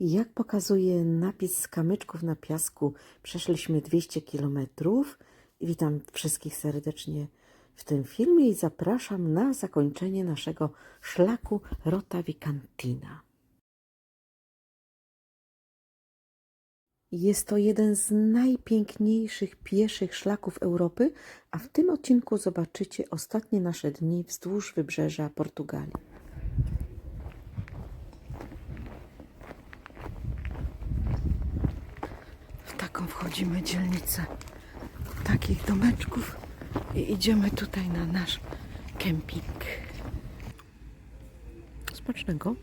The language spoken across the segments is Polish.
Jak pokazuje napis z kamyczków na piasku, przeszliśmy 200 kilometrów. Witam wszystkich serdecznie w tym filmie i zapraszam na zakończenie naszego szlaku Rota Vicantina. Jest to jeden z najpiękniejszych pieszych szlaków Europy, a w tym odcinku zobaczycie ostatnie nasze dni wzdłuż wybrzeża Portugalii. W taką wchodzimy dzielnicę takich domeczków i idziemy tutaj na nasz kemping. Smacznego.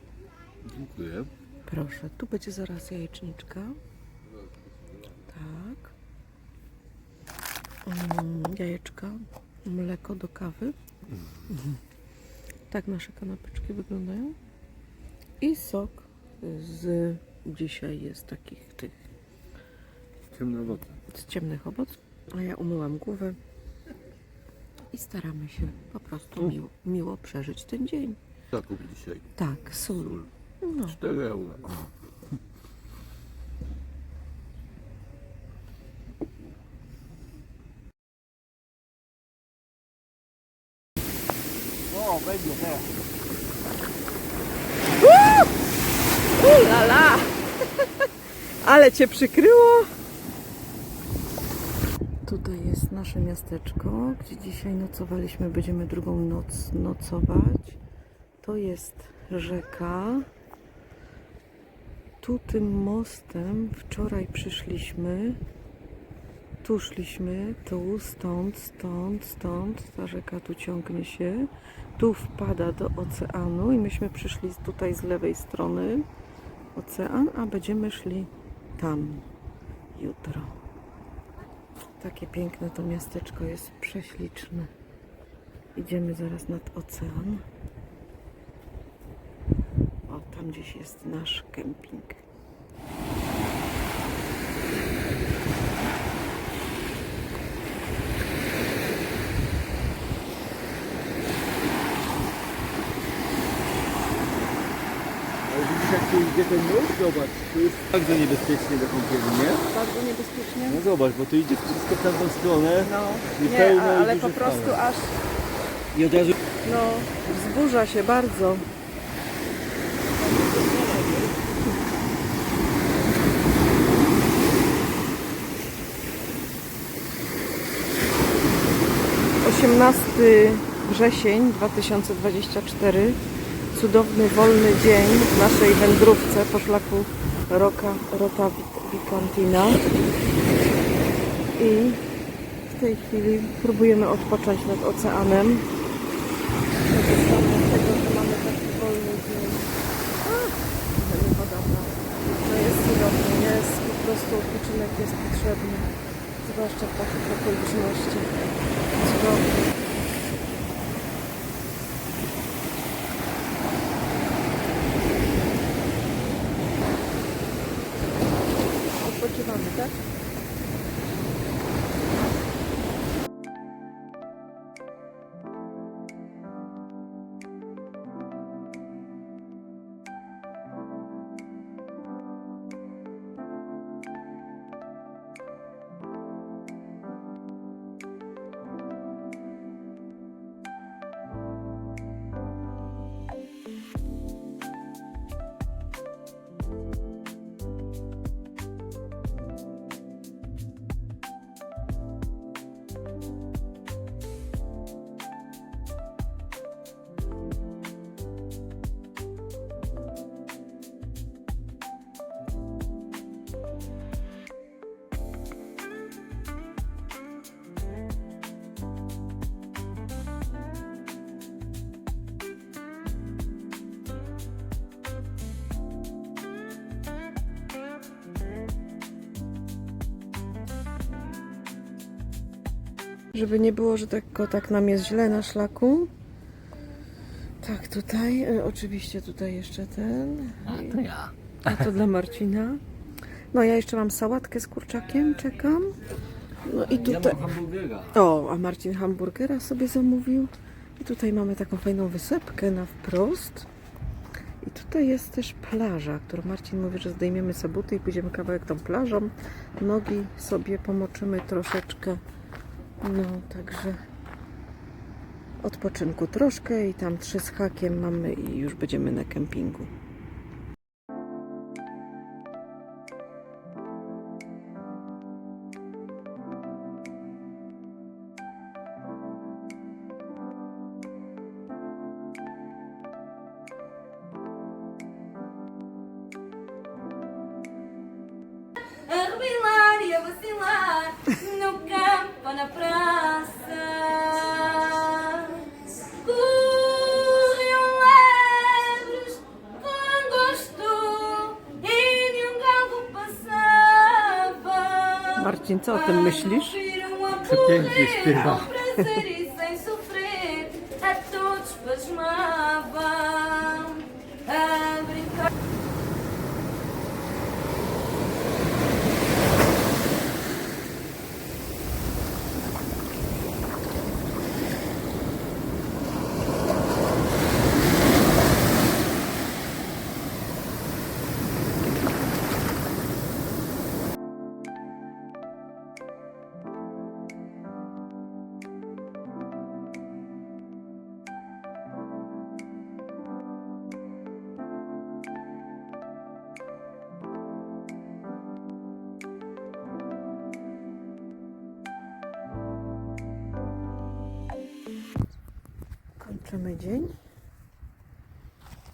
Dziękuję. Proszę, tu będzie zaraz jajeczniczka. Tak. Mm, jajeczka, mleko do kawy. Tak nasze kanapeczki wyglądają. I sok z dzisiaj jest takich tych Ciemne owoce. z ciemnych owoców. A ja umyłam głowę i staramy się po prostu miło, miło przeżyć ten dzień. Zakup dzisiaj. Tak, sól. No. 4 euro. O, będzie teraz. Ulala! Ale cię przykryło! Tutaj jest nasze miasteczko, gdzie dzisiaj nocowaliśmy. Będziemy drugą noc nocować. To jest rzeka. Tu tym mostem wczoraj przyszliśmy. Tu szliśmy, tu, stąd, stąd, stąd. Ta rzeka tu ciągnie się. Tu wpada do oceanu i myśmy przyszli tutaj z lewej strony ocean, a będziemy szli tam jutro. Takie piękne to miasteczko jest, prześliczne. Idziemy zaraz nad ocean. O, tam gdzieś jest nasz kemping. Widzisz jak tu idzie ten? Zobacz, tu jest bardzo niebezpiecznie do kąpieli, nie? Bardzo niebezpiecznie. No zobacz, bo tu idzie wszystko w tamtą stronę No, I nie, pełno a- ale po prostu aż i od razu... no, wzburza się bardzo. Osiemnasty wrzesień 2024 cudowny, wolny dzień w naszej wędrówce po szlaku Roka, Rota Vicantina i w tej chwili próbujemy odpocząć nad oceanem. Tego, że mamy taki wolny dzień. Na- To jest cudowne, jest po prostu odpoczynek jest potrzebny. Zwłaszcza w takich okolicznościach. Cudownie. Żeby nie było, że tylko tak nam jest źle na szlaku. Tak, tutaj, e, oczywiście tutaj jeszcze ten. A to ja. A to dla Marcina. No ja jeszcze mam sałatkę z kurczakiem, czekam. No i Ja tutaj. mam hamburgera. O, a Marcin hamburgera sobie zamówił. I tutaj mamy taką fajną wysepkę na wprost. I Tutaj jest też plaża, którą Marcin mówi, że zdejmiemy sobie buty i pójdziemy kawałek tą plażą. Nogi sobie pomoczymy troszeczkę. No, także odpoczynku troszkę i tam trzy z hakiem mamy i już będziemy na kempingu. Na praça. Corriam lebres quando estou e de um galgo passava. Marcin, co o tym myślisz? Przepięknie śpiewa. Kończymy dzień.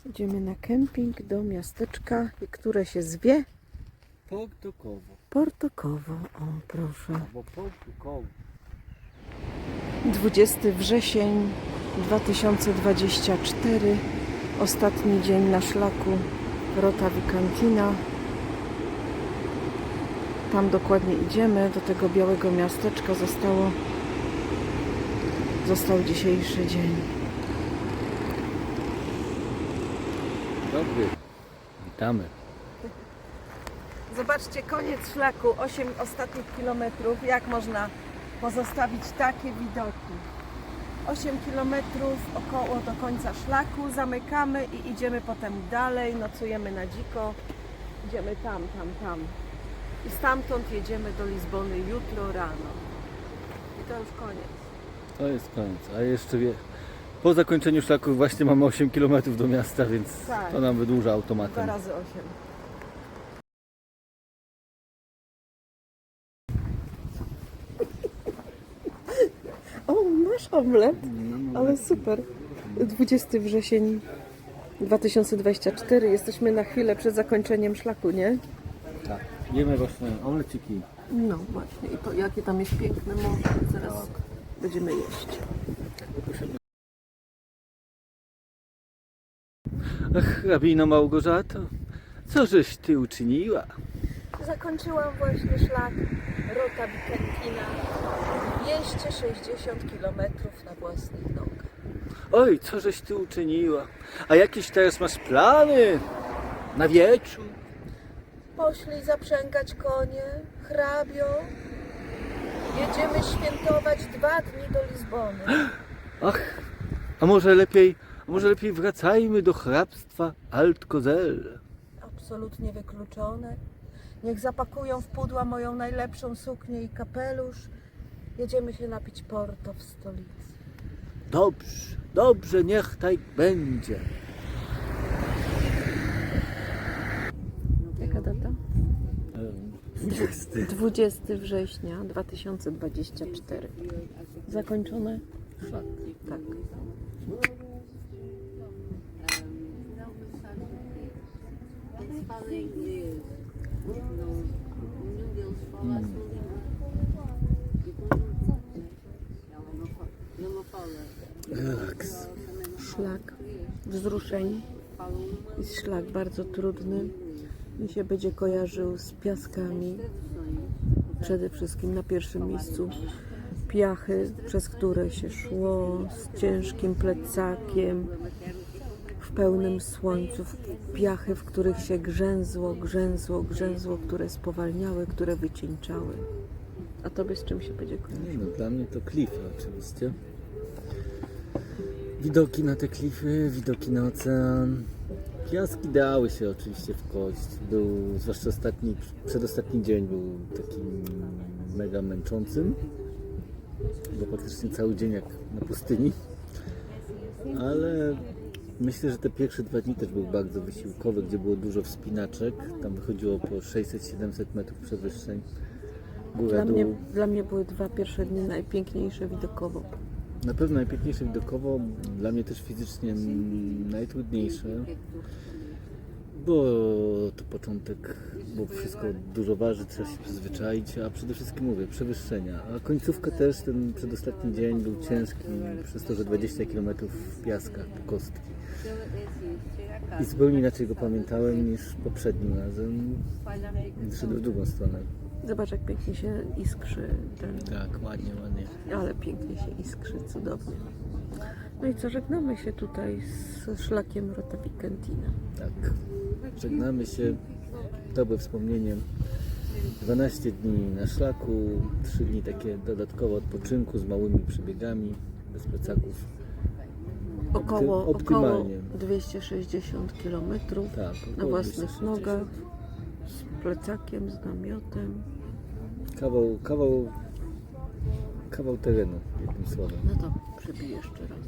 Idziemy na kemping do miasteczka, które się zwie Portokowo. Portokowo. O, proszę. Albo Portokowo. 20 wrzesień 2024. Ostatni dzień na szlaku Rota Vicantina. Tam dokładnie idziemy. Do tego białego miasteczka zostało został dzisiejszy dzień. Dobry. Witamy. Zobaczcie, koniec szlaku, 8 ostatnich kilometrów. Jak można pozostawić takie widoki? 8 kilometrów około do końca szlaku, zamykamy i idziemy potem dalej, nocujemy na dziko. Idziemy tam, tam, tam. I stamtąd jedziemy do Lizbony jutro rano. I to już koniec. To jest koniec. A jeszcze wie. Po zakończeniu szlaku właśnie mamy 8 km do miasta, więc Tak. to nam wydłuża Dwa automatem. razy 8. O, masz omlet? Ale super. 20 wrzesień 2024. Jesteśmy na chwilę przed zakończeniem szlaku, nie? Tak. Jemy właśnie omleciki. No właśnie. I to jakie tam jest piękne morze. Zaraz będziemy jeść. Ach, hrabino Małgorzato, co żeś ty uczyniła? Zakończyłam właśnie szlak Rota Vicentina. 260 km na własnych nogach. Oj, co żeś ty uczyniła? A jakieś teraz masz plany? Na wieczór? Poszli zaprzęgać konie, hrabio. Jedziemy świętować dwa dni do Lizbony. Ach, a może lepiej, może lepiej wracajmy do hrabstwa Alt-Kozel. Absolutnie wykluczone. Niech zapakują w pudła moją najlepszą suknię i kapelusz. Jedziemy się napić Porto w stolicy. Dobrze, dobrze, niech tak będzie. Jaka data? 20. 20 września 2024. Zakończone? Szlak. Tak. Relaks. Szlak wzruszeń. Jest szlak bardzo trudny. Mi się będzie kojarzył z piaskami. Przede wszystkim na pierwszym miejscu piachy, przez które się szło, z ciężkim plecakiem, w pełnym słońcu, piachy, w których się grzęzło, grzęzło, grzęzło, które spowalniały, które wycieńczały. A tobie z czym się będzie kojarzył? No, dla mnie to klify oczywiście. Widoki na te klify, widoki na ocean, Piaski dały się oczywiście w kość. Był, zwłaszcza ostatni, przedostatni dzień był takim mega męczącym, bo praktycznie cały dzień jak na pustyni. Ale myślę, że te pierwsze dwa dni też były bardzo wysiłkowe, gdzie było dużo wspinaczek. Tam wychodziło po 600-700 metrów przewyższeń. Góra, Dla mnie, dla mnie były dwa pierwsze dni najpiękniejsze widokowo. Na pewno najpiękniejsze widokowo, dla mnie też fizycznie najtrudniejsze, bo to początek, bo wszystko dużo waży, trzeba się przyzwyczaić, a przede wszystkim mówię, przewyższenia. A końcówka też, ten przedostatni dzień był ciężki przez to, że 20 km w piaskach po kostki. I zupełnie inaczej go pamiętałem niż poprzednim razem, szedłem w drugą stronę. Zobacz, jak pięknie się iskrzy ten, Tak, ładnie, ładnie. ale pięknie się iskrzy, cudownie. No i co, żegnamy się tutaj z szlakiem Rota Vicentina. Tak. Żegnamy się. Dobre wspomnienie. 12 dni na szlaku, 3 dni takie dodatkowo odpoczynku z małymi przebiegami, bez plecaków. Około, około optymalnie. 260 km Tak, na około własnych 260. nogach, z plecakiem, z namiotem. Kawał, kawał, kawał terenu, jednym słowem. No to przebij jeszcze raz.